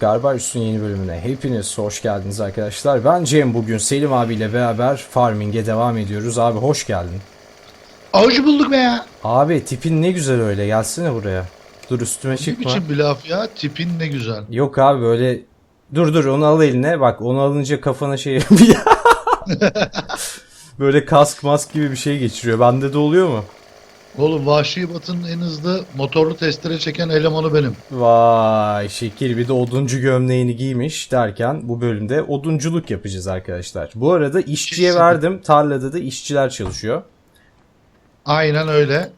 Garbarius'un yeni bölümüne hepiniz hoş geldiniz arkadaşlar. Ben Cem bugün Selim abiyle beraber farming'e devam ediyoruz. Abi hoş geldin. Hoş bulduk be ya. Abi tipin ne güzel öyle gelsene buraya. Dur üstüme Ne çıkma. biçim bir laf ya? Tipin ne güzel. Yok abi böyle dur dur onu al eline bak onu alınca kafana şey böyle kask mask gibi bir şey geçiriyor. Bende de oluyor mu? Oğlum Vahşi Batı'nın en hızlı motorlu testere çeken elemanı benim. Vay şekil bir de oduncu gömleğini giymiş derken bu bölümde odunculuk yapacağız arkadaşlar. Bu arada işçiye Kesinlikle. verdim tarlada da işçiler çalışıyor. Aynen öyle.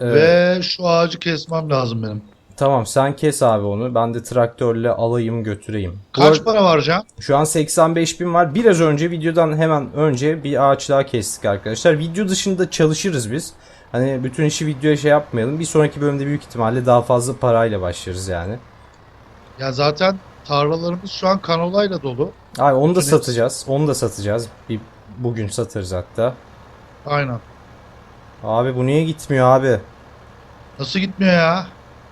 Ee, Ve şu ağacı kesmem lazım benim. Tamam sen kes abi onu ben de traktörle alayım götüreyim. Bu Kaç arada- para var Can? Şu an 85 bin var. Biraz önce videodan hemen önce bir ağaç daha kestik arkadaşlar. Video dışında çalışırız biz. Hani bütün işi videoya şey yapmayalım. Bir sonraki bölümde büyük ihtimalle daha fazla parayla başlarız yani. Ya zaten tarlalarımız şu an kanolayla dolu. Ay onu da Bütün satacağız. Onu da satacağız. Bir bugün satarız hatta. Aynen. Abi bu niye gitmiyor abi? Nasıl gitmiyor ya?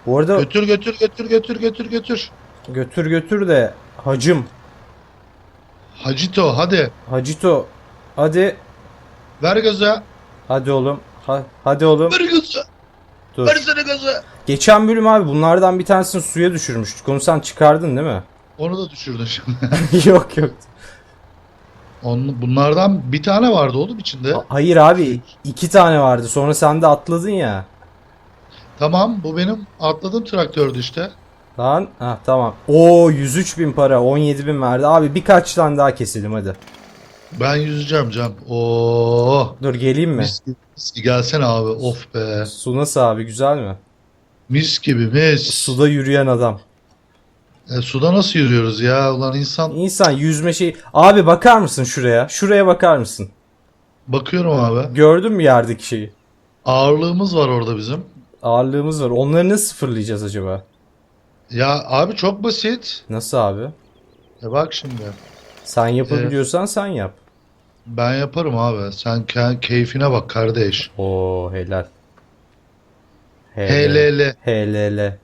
Bu arada Götür götür götür götür götür götür. götür götür de hacım, Hacito hadi. hacito hadi Ver gazı. hadi oğlum. Ha- hadi oğlum. Ver gazı. Dur. Versene gazı. Geçen bölüm abi bunlardan bir tanesini suya düşürmüştük. Onu sen çıkardın değil mi? Onu da düşürdün şimdi. yok yok. Onun, bunlardan bir tane vardı oğlum içinde. Ha- Hayır abi iki tane vardı. Sonra sen de atladın ya. Tamam bu benim atladığım traktördü işte. Lan ha tamam. Oo 103 bin para 17 bin verdi. Abi birkaç tane daha keselim hadi. Ben yüzeceğim Can. Oo. Dur geleyim mi? Mis gibi, gibi. Gelsene abi. Of be. Su nasıl abi güzel mi? Mis gibi mis. Suda yürüyen adam. E, suda nasıl yürüyoruz ya? Ulan insan İnsan yüzme şey. Abi bakar mısın şuraya? Şuraya bakar mısın? bakıyorum abi. Gördün mü yerdeki şeyi? Ağırlığımız var orada bizim. Ağırlığımız var. Onları nasıl sıfırlayacağız acaba? Ya abi çok basit. Nasıl abi? E bak şimdi. Sen yapabiliyorsan sen yap. Ben yaparım abi. Sen ke- keyfine bak kardeş. Oo helal. HLL. HLL.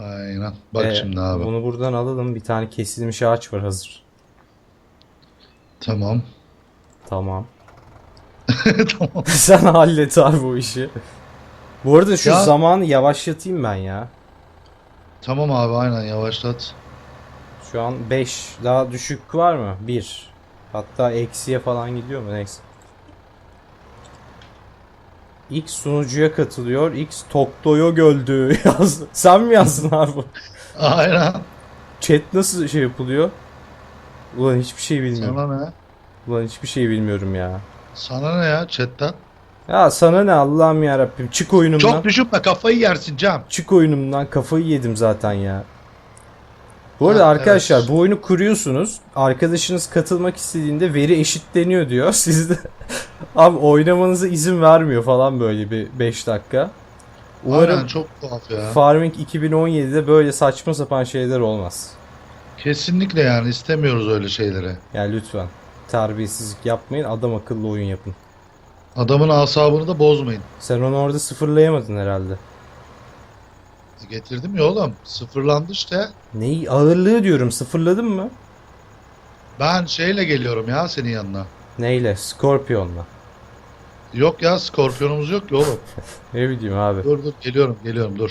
Aynen. Bak Ee, şimdi abi. Bunu buradan alalım. Bir tane kesilmiş ağaç var hazır. Tamam. Tamam. tamam. Sen hallet abi bu işi. Bu arada şu Ya- zamanı yavaşlatayım ben ya. Tamam abi aynen yavaşlat. Şu an 5. Daha düşük var mı? 1. Hatta eksiye falan gidiyor mu? Neyse. X sunucuya katılıyor. X Tokto'ya göldü yazdı. Sen mi yazdın abi? Aynen. Chat nasıl şey yapılıyor? Ulan hiçbir şey bilmiyorum. Sana ne? Ulan hiçbir şey bilmiyorum ya. Sana ne ya chatten? Ya sana ne Allah'ım ya Rabbim. Çık oyunumdan. Çok düşünme kafayı yersin Can. Çık oyunumdan kafayı yedim zaten ya. Bu arada Ha, arkadaşlar evet. bu oyunu kuruyorsunuz. Arkadaşınız katılmak istediğinde veri eşitleniyor diyor. Siz de abi oynamanıza izin vermiyor falan böyle bir 5 dakika. Umarım Aynen çok tuhaf ya. Farming 2017'de böyle saçma sapan şeyler olmaz. Kesinlikle yani istemiyoruz öyle şeyleri. Yani lütfen terbiyesizlik yapmayın adam akıllı oyun yapın. Adamın asabını da bozmayın. Sen onu orada sıfırlayamadın herhalde. Getirdim ya oğlum. Sıfırlandı işte. Neyi ağırlığı diyorum sıfırladın mı? Ben şeyle geliyorum ya senin yanına. Neyle? Scorpion'la. Yok ya skorpiyonumuz yok ki oğlum. Ne bileyim abi. Dur dur geliyorum geliyorum dur.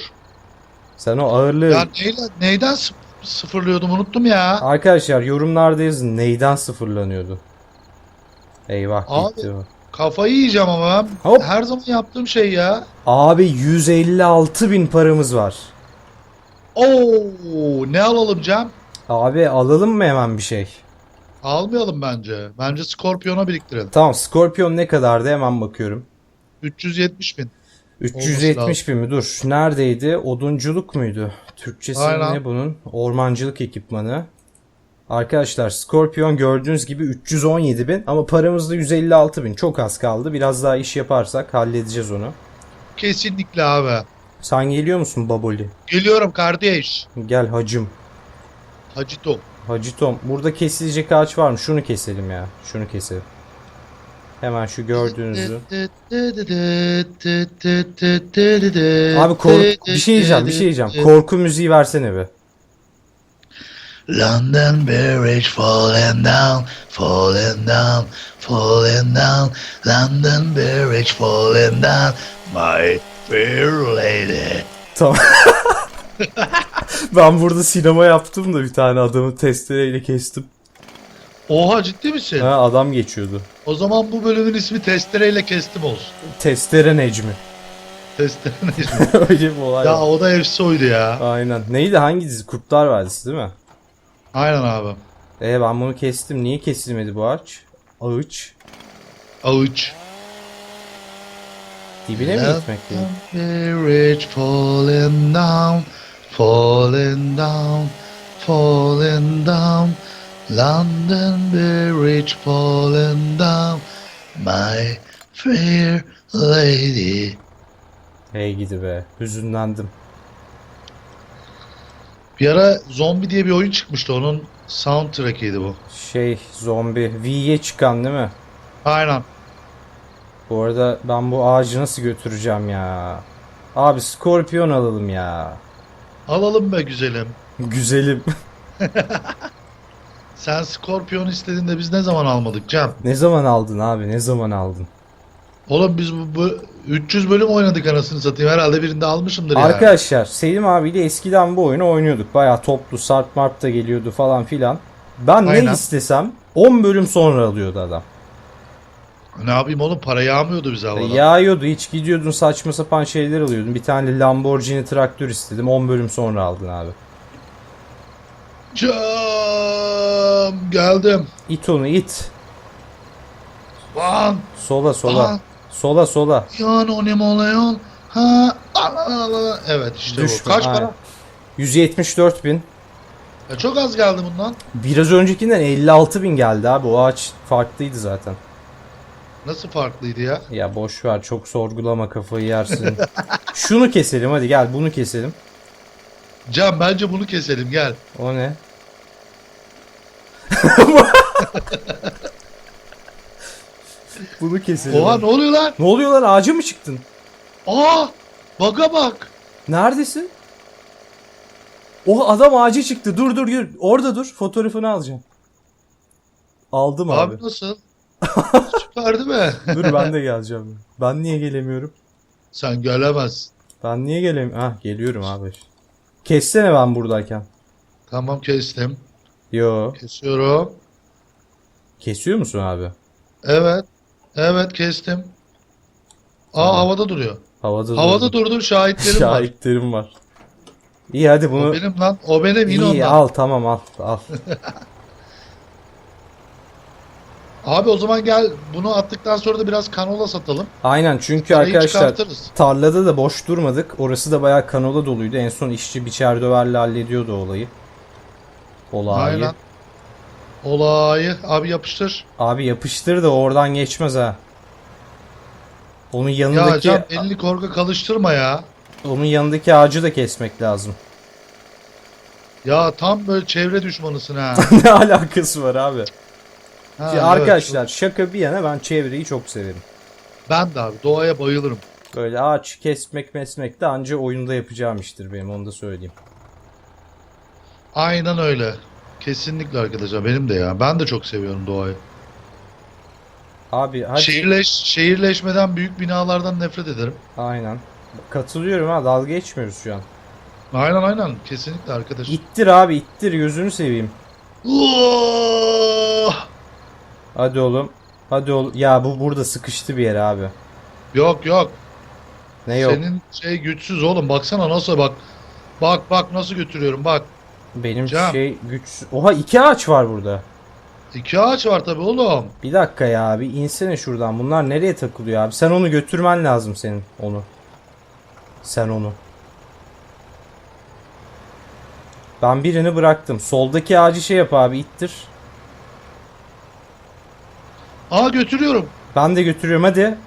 Sen o ağırlığı... Ya neyle, neyden sı- sıfırlıyordum unuttum ya. Arkadaşlar yorumlarda yazın neyden sıfırlanıyordu. Eyvah Abi. gitti o. Kafayı yiyeceğim ama Hop. her zaman yaptığım şey ya. Abi 156 bin paramız var. Oo ne alalım Cem? Abi alalım mı hemen bir şey? Almayalım bence. Bence skorpiyona biriktirelim. Tamam Scorpion ne kadardı hemen bakıyorum. 370 bin. 370 bin mi? Dur. Neredeydi? Odunculuk muydu? Türkçesi Aynen. ne bunun? Ormancılık ekipmanı. Arkadaşlar Scorpion gördüğünüz gibi 317 bin ama paramız da 156 bin. Çok az kaldı. Biraz daha iş yaparsak halledeceğiz onu. Kesinlikle abi. Sen geliyor musun Baboli? Geliyorum kardeş. Gel hacım. Hacı Tom. Hacı Tom. Burada kesilecek ağaç var mı? Şunu keselim ya. Şunu keselim. Hemen şu gördüğünüzü. Abi kork bir şey diyeceğim, bir şey diyeceğim. Korku müziği versene be. London Bridge falling down, falling down, falling down. London Bridge falling down, my fair lady. Tamam. ben burada sinema yaptım da bir tane adamı testereyle kestim. Oha ciddi misin? Ha, adam geçiyordu. O zaman bu bölümün ismi testereyle kestim olsun. Testere Necmi. Testere ismi. Öyle bir olay ya var. o da efsi oydu ya. Aynen. Neydi hangi dizi? Kurtlar Vadisi değil mi? Aynen abi. E ben bunu kestim. Niye kesilmedi bu ağaç? Ağaç. Avuç. Dibine mi gitmek falling down, falling down, falling down. London Bridge falling down, my fair lady. Hey gidi be. Hüzünlendim. Bir ara Zombi diye bir oyun çıkmıştı. Onun soundtrack'iydi bu. Şey zombi. V'ye çıkan değil mi? Aynen. Bu arada ben bu ağacı nasıl götüreceğim ya? Abi skorpiyon alalım ya. Alalım be güzelim. Güzelim. Sen Scorpion istediğinde biz ne zaman almadık Cem? ne zaman aldın abi? Ne zaman aldın? Oğlum biz bu, bu 300 bölüm oynadık anasını satayım. Herhalde birinde almışımdır ya. Arkadaşlar Selim abiyle eskiden bu oyunu oynuyorduk. Bayağı toplu Sarp Marp da geliyordu falan filan. Ben Aynen. ne istesem 10 bölüm sonra alıyordu adam. Ne yapayım oğlum para yağmıyordu bize havadan. Yağıyordu hiç gidiyordun saçma sapan şeyler alıyordun. Bir tane Lamborghini traktör istedim 10 bölüm sonra aldın abi. Cem geldim. İt onu it. Lan Sola sola. Aha. Sola sola. Anonim olayon. Ha. ala, ala. Evet işte Düşme, bu. Kaç aynen. para? 174 bin. Ya çok az geldi bundan. Biraz öncekinden 56 bin geldi abi. O ağaç farklıydı zaten. Nasıl farklıydı ya? Ya boş ver çok sorgulama kafayı yersin. Şunu keselim hadi gel bunu keselim. Cem bence bunu keselim gel. O ne? bunu keselim. Oha ne oluyor lan? Ne oluyor lan ağaca mı çıktın? Aa! Baga bak. Neredesin? O adam ağaca çıktı. Dur dur dur. Orada dur. Fotoğrafını alacağım. Aldım abi. Abi nasıl? Süper değil mi? dur ben de geleceğim. Ben niye gelemiyorum? Sen gelemezsin. Ben niye gelemiyorum? Ah geliyorum abi. Kessene ben buradayken. Tamam kestim. Yo. Kesiyorum. Kesiyor musun abi? Evet. Evet kestim. Aa Tamam. havada duruyor. Havada Havada durdu. durdu şahitlerim var. Şahitlerim var. İyi hadi O bunu. benim lan. O benim in İyi ondan. al tamam al al. Abi o zaman gel bunu attıktan sonra da biraz kanola satalım. Aynen çünkü Parayı arkadaşlar çıkartırız. tarlada da boş durmadık. Orası da bayağı kanola doluydu. En son işçi biçer döverle hallediyordu olayı. Olayı. Aynen. Olayı abi yapıştır. Abi yapıştır da oradan geçmez ha. Onun Ya yanındaki Can elini korka kalıştırma ya. onun yanındaki ağacı da kesmek lazım. Ya tam böyle çevre düşmanısın ha. ne alakası var abi? Ha, Şimdi evet, arkadaşlar şaka bir yana ben çevreyi çok severim. çok- Ben de abi doğaya bayılırım. Böyle ağaç kesmek mesmek de anca oyunda yapacağım iştir benim onu da söyleyeyim. Aynen öyle. Kesinlikle arkadaşlar benim de ya. Ben de çok seviyorum doğayı. Abi hadi Şehirleş, şehirleşmeden büyük binalardan nefret ederim. aynen. Katılıyorum ha dalga geçmiyoruz şu an. Aynen aynen. Kesinlikle arkadaş. İttir abi ittir gözünü seveyim. Hadi oğlum. Hadi oğlum. Ya bu burada sıkıştı bir yere abi. Yok yok. Ne yok? Senin şey güçsüz oğlum. Baksana nasıl bak. Bak bak nasıl götürüyorum bak. Benim Cem. şey güç. Oha iki ağaç var burada. İki ağaç var tabi oğlum. Bir dakika ya abi insene şuradan. Bunlar nereye takılıyor abi? Sen onu götürmen lazım senin onu. Sen onu. Ben birini bıraktım. Soldaki ağacı şey yap abi ittir. Aa götürüyorum. Ben de götürüyorum hadi.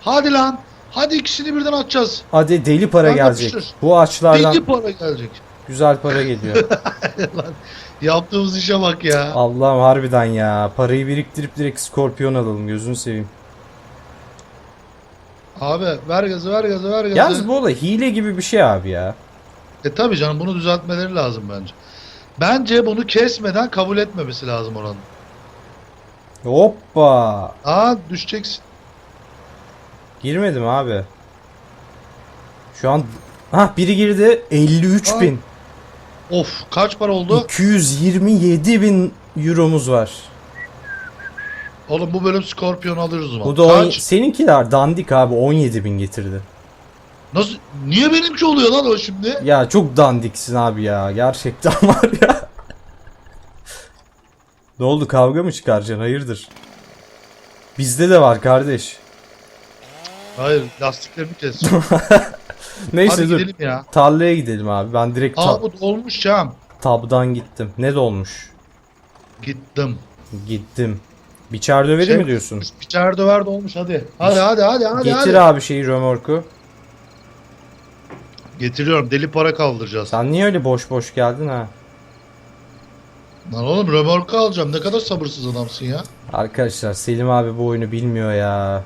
Hadi lan. Hadi ikisini birden atacağız. Hadi deli para Ben gelecek. yapıştır. Bu ağaçlardan Deli para gelecek. Güzel para geliyor. lan yaptığımız işe bak ya. Allah'ım harbiden ya. Parayı biriktirip direkt skorpiyon alalım gözünü seveyim. Abi ver gazı ver gazı ver gazı. Yalnız bu olay hile gibi bir şey abi ya. E tabi canım bunu düzeltmeleri lazım bence. Bence bunu kesmeden kabul etmemesi lazım oranın. Hoppa. Aa düşeceksin. Girmedim abi. Şu an ha biri girdi 53 bin. Of kaç para oldu? 227 bin euromuz var. Oğlum bu bölüm Scorpion alırız o zaman. Bu da on, Kaç? seninkiler dandik abi 17 bin getirdi. Nasıl? Niye benimki oluyor lan o şimdi? Ya çok dandiksin abi ya gerçekten var ya. ne oldu kavga mı çıkaracaksın hayırdır? Bizde de var kardeş. Hayır lastiklerimi keseceğim. Neyse Hadi dur. gidelim ya. Tarlaya gidelim abi. Ben direkt ta- Aa bu dolmuş Cam. tabdan gittim. Ne dolmuş? Gittim. Gittim. Biçer döveri Şey- mi diyorsun? Biçer döver dolmuş hadi. Hadi hadi hadi hadi. Getir hadi. abi şeyi römorku. Getiriyorum deli para kaldıracağız. Sen niye öyle boş boş geldin ha? Lan oğlum römorku alacağım. Ne kadar sabırsız adamsın ya. Arkadaşlar Selim abi bu oyunu bilmiyor ya.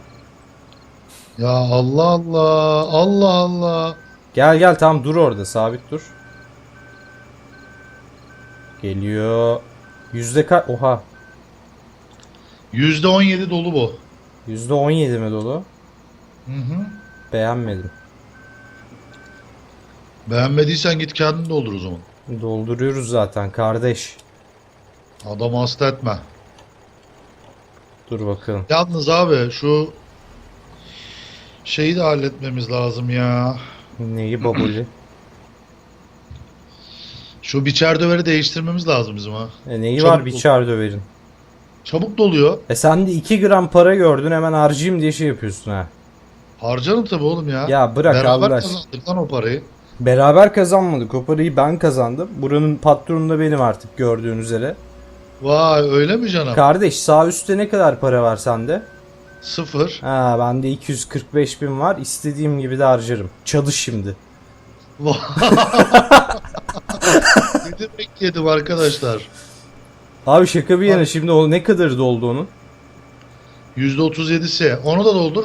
Ya Allah Allah. Allah Allah. Gel gel tam dur orada sabit dur. Geliyor. Yüzde kaç? Oha. %17 dolu bu. Yüzde 17 mi dolu? Hı hı. Beğenmedim. Beğenmediysen git kendin doldur o zaman. Dolduruyoruz zaten kardeş. Adam hasta etme. Dur bakalım. Yalnız abi şu şeyi de halletmemiz lazım ya. Neyi babuli? Şu biçer döveri değiştirmemiz lazım bizim ha. E neyi Çabuk var biçer döverin? Çabuk doluyor. E sen de 2 gram para gördün hemen harcayayım diye şey yapıyorsun ha. Harcarım tabii oğlum ya. Ya bırak Beraber Allah kazandık lan o parayı. Beraber kazanmadık. O parayı ben kazandım. Buranın patronu da benim artık gördüğün üzere. Vay öyle mi canım? Kardeş sağ üstte ne kadar para var sende? Sıfır. Ha bende 245 bin var. İstediğim gibi de harcarım. Çalış şimdi. Yedim yedim arkadaşlar. Abi şaka bir yana Abi- şimdi o ne kadar doldu onun? %37'si. Onu da doldur.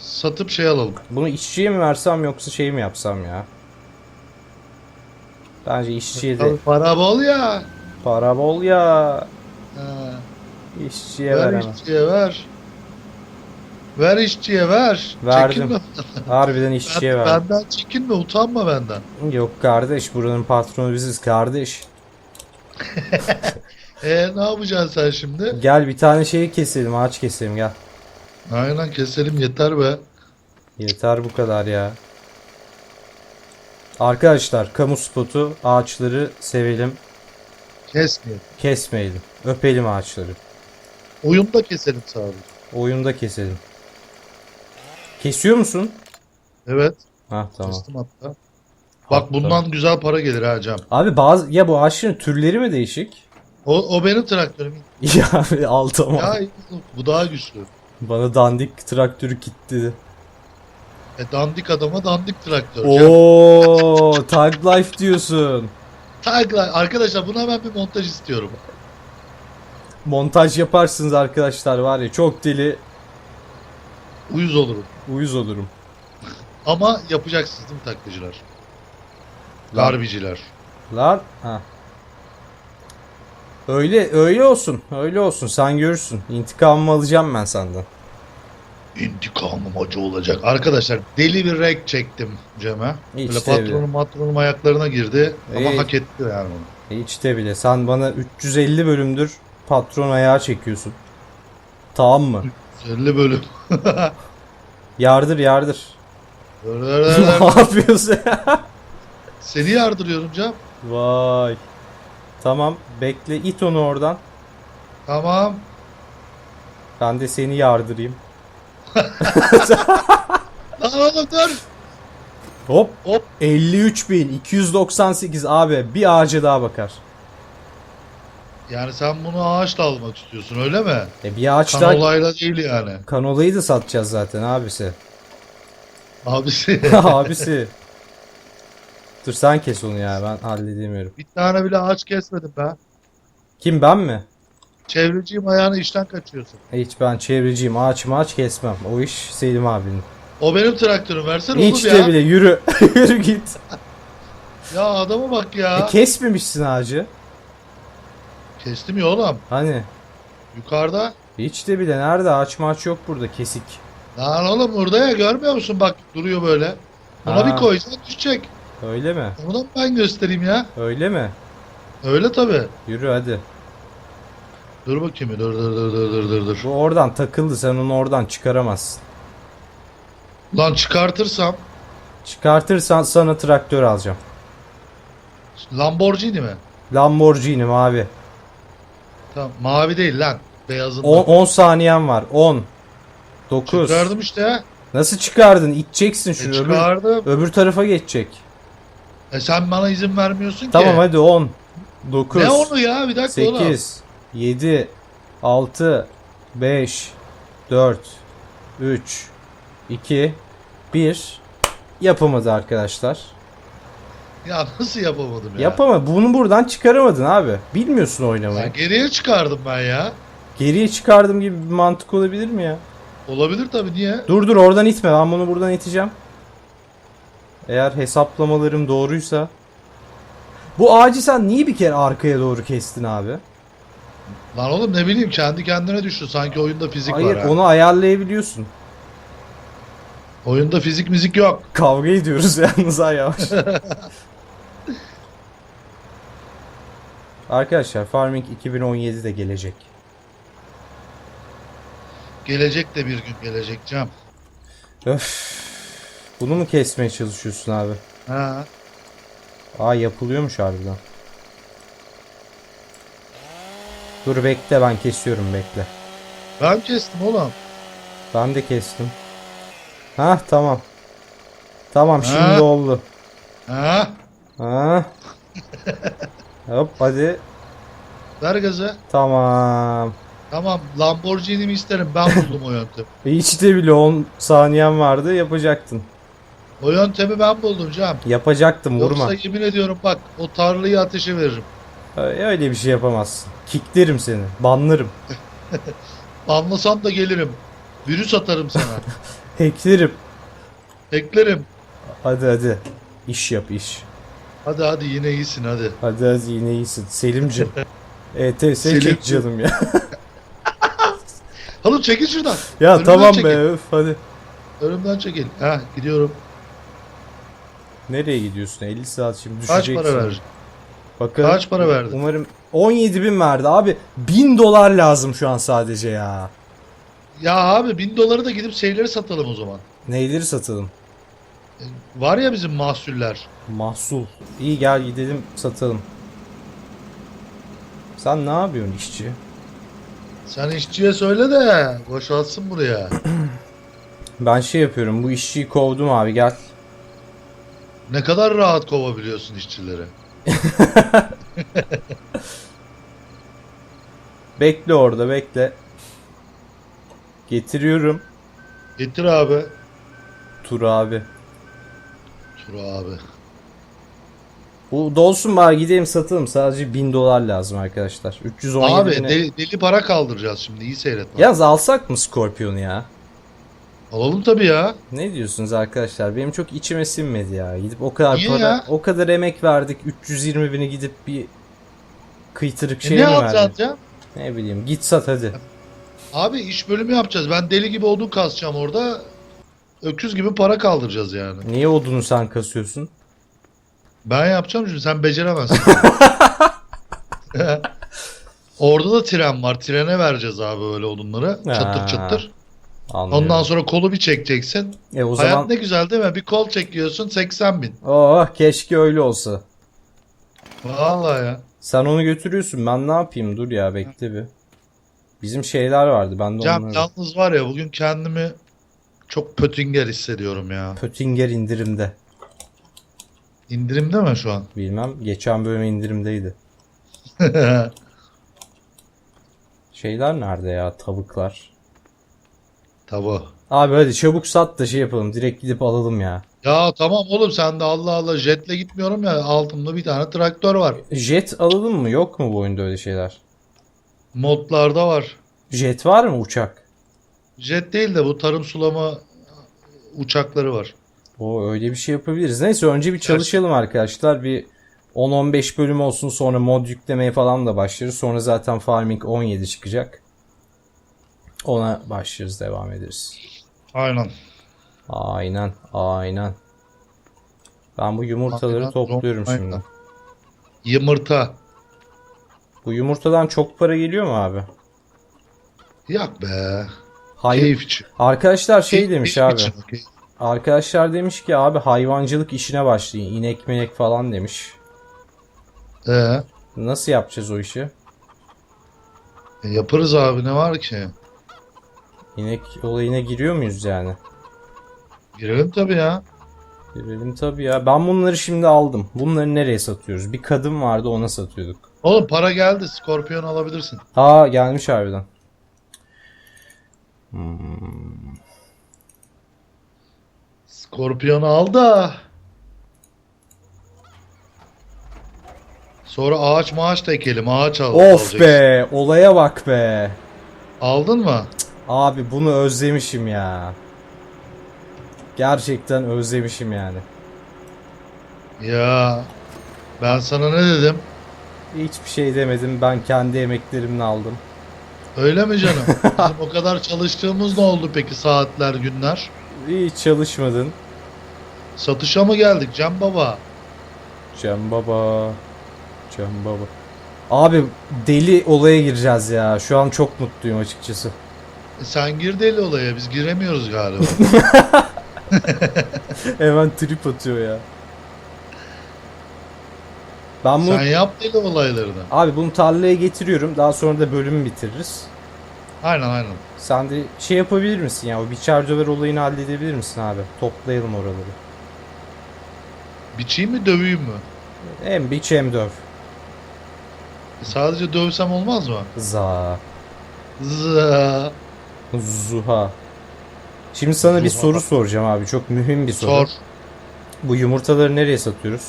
Satıp şey alalım. Bunu işçiye mi versem yoksa şey mi yapsam ya? Bence işçiye de Tabii para bol ya. para bol ya. Ha, İşçiye ver ver işçiye ver. Ver işçiye ver. Verdim. Çekinme. Harbiden işçiye ver. Benden çekinme utanma benden. Yok kardeş buranın patronu biziz kardeş. E ne yapacaksın sen şimdi? Gel bir tane şeyi keselim ağaç keselim gel. Aynen keselim yeter be. Yeter bu kadar ya. Arkadaşlar kamu spotu ağaçları sevelim. Kesmeyelim. Kesmeyelim. Öpelim ağaçları. Oyunda keselim sadece. Oyunda keselim. Kesiyor musun? Evet. Ha tamam. Kestim hatta. Hatta. Bak bundan güzel para gelir ha Cem. Abi bazı ya bu ağaçların türleri mi değişik? O, o benim traktörüm. ya abi, al tamam. Ya bu daha güçlü. Bana dandik traktörü kitledi. E dandik adama dandik traktör. Oo, Tag Life diyorsun. Tagline. Arkadaşlar buna hemen bir montaj istiyorum. Montaj yaparsınız arkadaşlar var ya çok deli Uyuz olurum. uyuz olurum. Ama yapacaksınız değil mi taklacılar? Lan. Garbiciler. Lan ha. Öyle öyle olsun. Öyle olsun. Sen görürsün. İntikamımı alacağım ben senden. İntikamım acı olacak. Arkadaşlar deli bir rek çektim Cem'e. Hiç Böyle patronum matronum ayaklarına girdi. Ama İyi. hak etti yani onu. Hiç de bile. Sen bana 350 bölümdür patron ayağı çekiyorsun. Tamam mı? 50 bölüm. Yardır yardır. ne yapıyorsun ya? Seni yardırıyorum Cem. Vay. Tamam bekle it onu oradan. Tamam. Ben de seni yardırayım. Lan oğlum dur. Hop. Hop. 53.298 abi bir ağaca daha bakar. Yani sen bunu ağaçla almak istiyorsun öyle mi? E bir ağaç Kan daha olayla değil yani. kanolayı da satacağız zaten abisi. Abisi. abisi. Dur sen kes onu ya ben halledemiyorum. bir tane bile ağaç kesmedim ben. Kim ben mi? Çevreciyim ayağını işten kaçıyorsun. Hiç ben çevreciyim ağaç ağaç kesmem. O iş Selim abinin. O benim traktörüm versene Hiç oğlum de ya. bile yürü. yürü git. Ya adama bak ya. E, kesmemişsin ağacı. Kestim ya oğlum. Hani Yukarıda. hiç de bile nerede ağaç maç yok burada kesik. Lan oğlum burada ya görmüyor musun? Bak duruyor böyle. Buna Ha. bir koysan düşecek. Öyle mi? Onu da ben göstereyim ya. Öyle mi? Öyle tabi. Yürü hadi. Dur bakayım. Dur dur dur dur dur dur dur. Bu oradan takıldı sen onu oradan çıkaramazsın. Lan çıkartırsam Çıkartırsan sana traktör alacağım. Lamborghini mi? Lamborghini mavi. Tamam. Mavi değil lan. Beyazından. 10 10 saniyen var. 10 9 Çıkardım işte. Nasıl çıkardın? İteceksin E, şunu. öbür, çıkardım. öbür tarafa geçecek. E sen bana izin vermiyorsun ki. Tamam hadi 10 9 Ne onu ya? Bir dakika oğlum. 8 7 6 5 4 3 2 1 Yapamadı arkadaşlar. Ya nasıl yapamadım ya? Yapamadı. Bunu buradan çıkaramadın abi. Bilmiyorsun Ya oynamayı. geriye çıkardım ben ya. Geriye çıkardım gibi bir mantık olabilir mi ya? Olabilir tabii niye? Dur dur oradan itme. Ben bunu buradan iteceğim. Eğer hesaplamalarım doğruysa. Bu ağacı sen niye bir kere arkaya doğru kestin abi? Lan oğlum ne bileyim kendi kendine düştü. Sanki oyunda fizik Hayır var ha. onu ayarlayabiliyorsun. Oyunda fizik müzik yok. Kavga ediyoruz yalnız ha yavaş. Arkadaşlar Farming 2017 de gelecek. Gelecek de bir gün gelecek Cem. Öf. Bunu mu kesmeye çalışıyorsun abi? Ha. Aa yapılıyormuş harbiden. Dur bekle ben kesiyorum bekle. Ben kestim oğlum. Ben de kestim. Hah tamam. Tamam şimdi Ha? oldu. Ha. Ha. Hop hadi. Ver gazı. Tamam. Tamam Lamborghini'mi isterim. Ben buldum o yöntemi. Hiç de bile 10 saniyen vardı yapacaktın. O yöntemi ben buldum Cem. Yapacaktım vurma. Yoksa yemin ediyorum bak o tarlayı ateşe veririm. Öyle bir şey yapamazsın. Kicklerim seni. Banlarım. Anlasam da gelirim. Virüs atarım sana. Hacklerim. Eklerim. Hadi hadi. İş yap iş. Hadi hadi yine iyisin hadi. Hadi hadi yine iyisin. Selimcim. ETS Selim. çek canım ya. Oğlum çekil şuradan. ya Önümden tamam çekil. be öf hadi. Önümden çekil. Heh gidiyorum. Nereye gidiyorsun? 50 saat şimdi Kaç düşeceksin. para ver? Bakın. Kaç para verdin? Umarım 17 bin verdi abi. 1000 dolar lazım şu an sadece ya. Ya abi bin doları da gidip şeyleri satalım o zaman. Neyleri satalım? Var ya bizim mahsuller. Mahsul. İyi gel gidelim satalım. Sen ne yapıyorsun işçi? Sen işçiye söyle de boşaltsın buraya. Ben şey yapıyorum bu işçiyi kovdum abi gel. ne kadar rahat kovabiliyorsun işçileri. Bekle orada bekle. Getiriyorum. Getir abi. Tur abi. Tur abi. Bu dolsun bari gidelim satalım. Sadece 1000 dolar lazım arkadaşlar. 317 Abi bine- deli, deli para kaldıracağız şimdi iyi seyret. bak. Yalnız alsak mı Scorpion'u ya? Alalım tabii ya. Ne diyorsunuz arkadaşlar? Benim çok içime sinmedi ya. Gidip o kadar Niye para, ya? o kadar emek verdik. 320 bini gidip bir kıytırık E şey ne mi verdik? ya? Ne bileyim. Git sat hadi. Abi iş bölümü yapacağız. Ben deli gibi odun kasacağım orada. Öküz gibi para kaldıracağız yani. Niye odunu sen kasıyorsun? Ben yapacağım şimdi sen beceremezsin. Orada da tren var. Trene vereceğiz abi öyle odunları. Çatır Ha, çatır. Anlıyorum. Ondan sonra kolu bir çekeceksin. E o Hayat zaman ne güzel değil mi? Bir kol çekiyorsun 80 bin. oh keşke öyle olsa. Vallahi ya. Sen onu götürüyorsun. Ben ne yapayım? Dur ya bekle bir. Bizim şeyler vardı. Ben de Cem onları... yalnız var ya bugün kendimi çok pötünger hissediyorum ya. Pöttinger indirimde. İndirimde mi şu an? Bilmem. Geçen bölüm indirimdeydi. Şeyler nerede ya? Tavuklar. Tabii. Abi hadi çabuk sat da şey yapalım. Direkt gidip alalım ya. Ya tamam oğlum sen de Allah Allah jetle gitmiyorum ya altımda bir tane traktör var. Jet alalım mı? Yok mu bu oyunda öyle şeyler? Modlarda var. Jet var mı uçak? Jet değil de bu tarım sulama uçakları var. O öyle bir şey yapabiliriz. Neyse önce bir çalışalım arkadaşlar. Bir 10-15 bölüm olsun sonra mod yüklemeye falan da başlarız. Sonra zaten Farming 17 çıkacak. Ona başlarız devam ederiz. Aynen. Aynen aynen. Ben bu yumurtaları Aynen, topluyorum aynen. şimdi. Yumurta. Bu yumurtadan çok para geliyor mu abi? Yak be. Hayır. Keyif için. Arkadaşlar şey Keyif- demiş keyif abi. için. Arkadaşlar demiş ki abi hayvancılık işine başlayın. İnek minek falan demiş. Ee, Nasıl yapacağız o işi? e, yaparız abi ne var ki? İnek olayına giriyor muyuz yani? Girelim tabii ya. Girelim tabii ya. Ben bunları şimdi aldım. Bunları nereye satıyoruz? Bir kadın vardı ona satıyorduk. Oğlum para geldi. Skorpiyon alabilirsin. Aa gelmiş harbiden. Hmm. Skorpiyonu al da. Sonra ağaç maaş da ekelim. Ağaç al. Of alacaksın. be olaya bak be. Aldın mı? Abi bunu özlemişim ya. Gerçekten özlemişim yani. Ya. Ben sana ne dedim? Hiçbir şey demedim. Ben kendi emeklerimle aldım. Öyle mi canım? Bizim o kadar çalıştığımız ne oldu peki saatler, günler? Hiç çalışmadın. Satışa mı geldik Can Baba? Cem Baba. Cem Baba. Abi deli olaya gireceğiz ya. Şu an çok mutluyum açıkçası. E sen gir deli olaya biz giremiyoruz galiba. Hemen trip atıyor ya. Ben bunu sen yap deli olaylarını. abi bunu tarlaya getiriyorum. Daha sonra da bölümü bitiririz. Aynen aynen. Sen de şey yapabilir misin ya? O biçer döver olayını halledebilir misin abi? Toplayalım oraları. Biçeyim mi döveyim mi? Hem biç hem döv. E sadece dövsem olmaz mı? Za. Zı. Zuha. Şimdi sana bir Zuha. soru soracağım abi. Çok mühim bir soru. Sor. Bu yumurtaları nereye satıyoruz?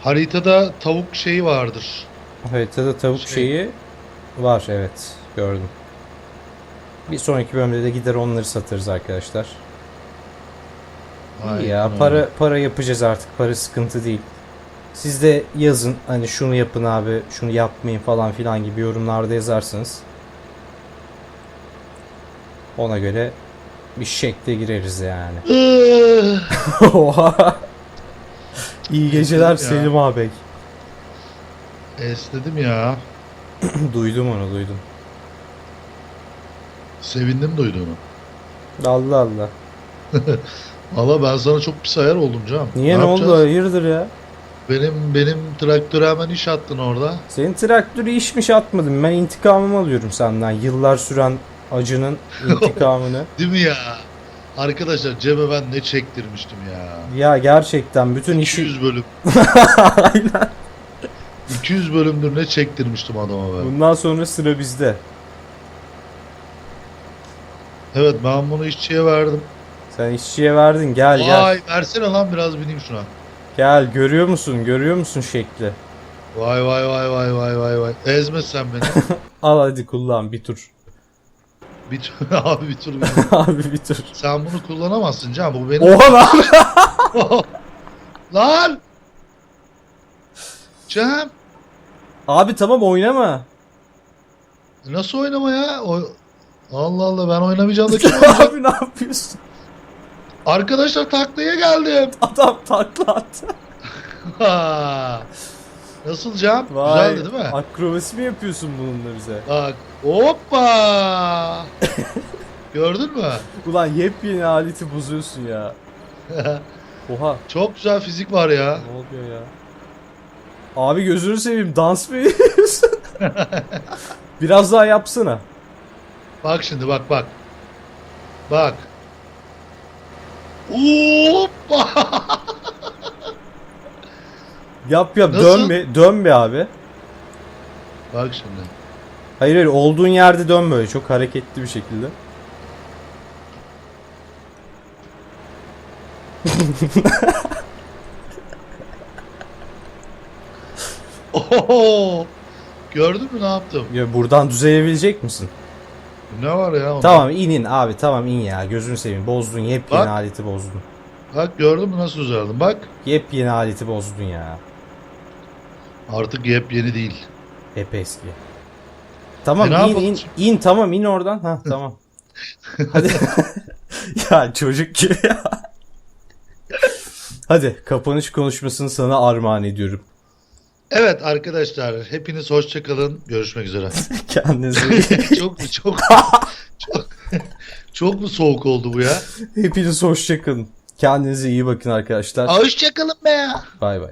Haritada tavuk şeyi vardır. Haritada tavuk Şey- şeyi var evet gördüm. Bir sonraki bölümde de gider onları satarız arkadaşlar. İyi Aynen ya para para yapacağız artık para sıkıntı değil. Siz de yazın hani şunu yapın abi şunu yapmayın falan filan gibi yorumlarda yazarsınız. Ona göre bir şekle gireriz yani. Oha. İyi geceler Ya. Selim ağabey. Esnedim ya. duydum onu duydum. Sevindim duyduğunu. Allah Allah. Valla ben sana çok pis ayar oldum Can. Niye ne, oldu yapacağız? hayırdır ya? Benim benim traktöre hemen iş attın orada. Senin traktörü işmiş atmadım. Ben intikamımı alıyorum senden. Yıllar süren acının intikamını. Değil mi ya? Arkadaşlar Cem'e ben ne çektirmiştim ya. ya gerçekten bütün işi... 200 bölüm. Aynen. 200 bölümdür ne çektirmiştim adama ben. Bundan sonra sıra bizde. Evet ben bunu işçiye verdim. Sen işçiye verdin. Gel gel. Vay versene lan biraz bineyim şuna. Gel görüyor musun? Görüyor musun şekli? Vay vay vay vay vay vay vay. Ezme sen beni. Al hadi kullan bir tur. bir tur abi bir tur. bir tur. Abi bir tur. Sen bunu kullanamazsın Can bu benim. Oha lan. lan! Cem Abi tamam oynama. nasıl oynama ya? O... Allah Allah ben oynamayacağım da kim oynayacak? Abi ne yapıyorsun? Arkadaşlar taklaya geldim. Adam takla attı. Nasıl Cem? Vay. Güzeldi değil mi? Akrobasi mi yapıyorsun bununla bize? Bak. Hoppa. Gördün mü? Ulan yepyeni aleti bozuyorsun ya. Oha Çok güzel fizik var ya. ne oluyor ya? Abi gözünü seveyim dans mı ediyorsun? Biraz daha yapsana. Bak şimdi bak bak. Bak. Hoppa. Yap yap Nasıl? dön bir dön bir abi. Bak şimdi. Hayır hayır olduğun yerde dön böyle çok hareketli bir şekilde. Oho. Gördün mü ne yaptım? Ya buradan düzelebilecek misin? Ne var ya? onda? Tamam inin abi tamam in ya gözünü seveyim bozdun yepyeni Bak. aleti bozdun. Bak gördün mü nasıl düzeldim? Bak Yepyeni aleti bozdun ya. artık yepyeni değil. Hep eski. Tamam E, in in in tamam in oradan. Ha tamam. Hadi. ya çocuk gibi ya. Hadi kapanış konuşmasını sana armağan ediyorum. Evet arkadaşlar hepiniz hoşça kalın. Görüşmek üzere. Kendinize çok mu çok çok çok mu soğuk oldu bu ya? hepiniz hoşçakalın. Kendinize iyi bakın arkadaşlar. Hoşça kalın be ya. Bay bay.